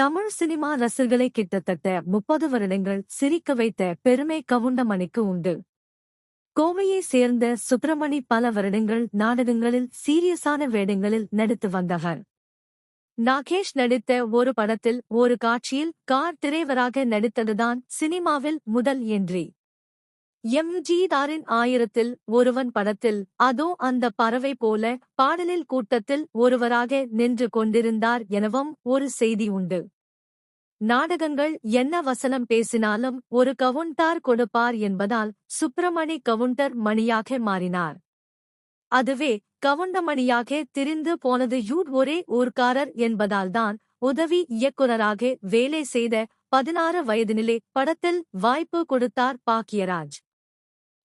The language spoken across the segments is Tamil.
தமிழ் சினிமா ரசிகர்களை கிட்டத்தட்ட முப்பது வருடங்கள் சிரிக்க வைத்த பெருமை கவுண்டமணிக்கு உண்டு. கோவையை சேர்ந்த சுப்பிரமணி பல வருடங்கள் நாடகங்களில் சீரியஸான வேடங்களில் நடித்து வந்தவர். நாகேஷ் நடித்த ஒரு படத்தில் ஒரு காட்சியில் கார் திரைவராக நடித்ததுதான் சினிமாவில் முதல் என்றி எம் ஆயிரத்தில் ஒருவன் படத்தில் அதோ அந்த பறவை போல பாடலில் கூட்டத்தில் ஒருவராக நின்று கொண்டிருந்தார் எனவும் ஒரு செய்தி உண்டு. நாடகங்கள் என்ன வசனம் பேசினாலும் ஒரு கவுண்டார் கொடுப்பார் என்பதால் சுப்பிரமணி கவுண்டர் மணியாக மாறினார். அதுவே கவுண்டமணியாக திரிந்து போனது யூட் ஒரே ஊர்க்காரர் என்பதால்தான் உதவி இயக்குநராக வேலை செய்த பதினாறு வயதினிலே படத்தில் வாய்ப்பு கொடுத்தார் பாக்கியராஜ்.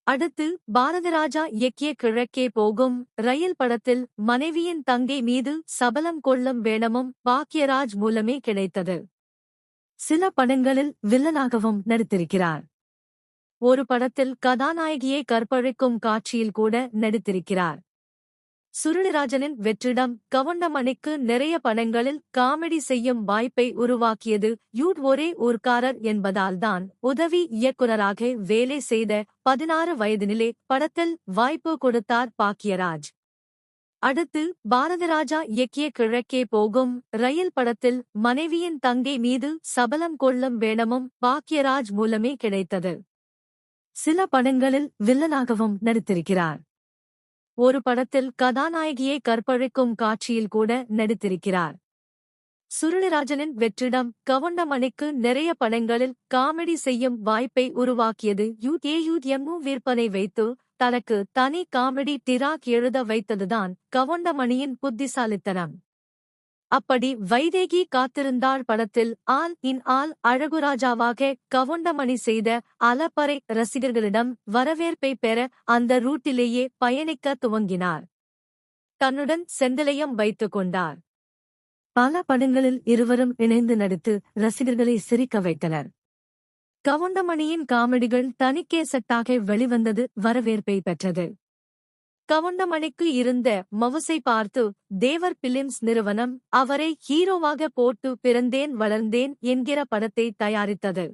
அடுத்து பாரதராஜா இயக்கிய கிழக்கே போகும் ரயில் படத்தில் மனைவியின் தங்கை மீது சபலம் கொள்ளும் வேணமும் பாக்கியராஜ் மூலமே கிடைத்தது. சில படங்களில் வில்லனாகவும் நடித்திருக்கிறார். ஒரு படத்தில் கதாநாயகியை கற்பழிக்கும் காட்சியில் கூட நடித்திருக்கிறார். சுருளிராஜனின் வெற்றிடம் கவுண்டமணிக்கு நிறைய படங்களில் காமெடி செய்யும் வாய்ப்பை உருவாக்கியது. யூட் ஒரே ஊர்க்காரர் என்பதால்தான் உதவி இயக்குநராக வேலை செய்த பதினாறு வயதினிலே படத்தில் வாய்ப்பு கொடுத்தார் பாக்கியராஜ். அடுத்து பாரதராஜா இயக்கிய கிழக்கே போகும் ரயில் படத்தில் மனைவியின் தங்கை மீது சபலம் கொள்ளும் வேணமும் பாக்கியராஜ் மூலமே கிடைத்தது. சில படங்களில் வில்லனாகவும் நடித்திருக்கிறார். ஒரு படத்தில் கதாநாயகியை கற்பழிக்கும் காட்சியில் கூட நடித்திருக்கிறார். சுருளிராஜனின் வெற்றிடம் கவுண்டமணிக்கு நிறைய படங்களில் காமெடி செய்யும் வாய்ப்பை உருவாக்கியது யுஏயுஎம்ஓ விற்பனை வைத்து தனக்கு தனி காமெடி டிராக் எழுத வைத்ததுதான் கவுண்டமணியின் புத்திசாலித்தனம். அப்படி வைதேகி காத்திருந்தாள் படத்தில் ஆல் இன் ஆல் அழகுராஜாவாக கவுண்டமணி செய்த அலப்பறை ரசிகர்களிடம் வரவேற்பை பெற அந்த ரூட்டிலேயே பயணிக்க துவங்கினார். தன்னுடன் செந்திலையும் வைத்துக் கொண்டார். பல படங்களில் இருவரும் இணைந்து நடித்து ரசிகர்களை சிரிக்க வைத்தனர். கவுண்டமணியின் காமெடிகள் தனிக்கே செட்டாக வெளிவந்தது வரவேற்பை பெற்றது. கவுண்டமணிக்கு இருந்த மவுசை பார்த்து தேவர் பிலிம்ஸ் நிறுவனம் அவரை ஹீரோவாக போட்டு பிறந்தேன் வளர்ந்தேன் என்கிற படத்தை தயாரித்தது.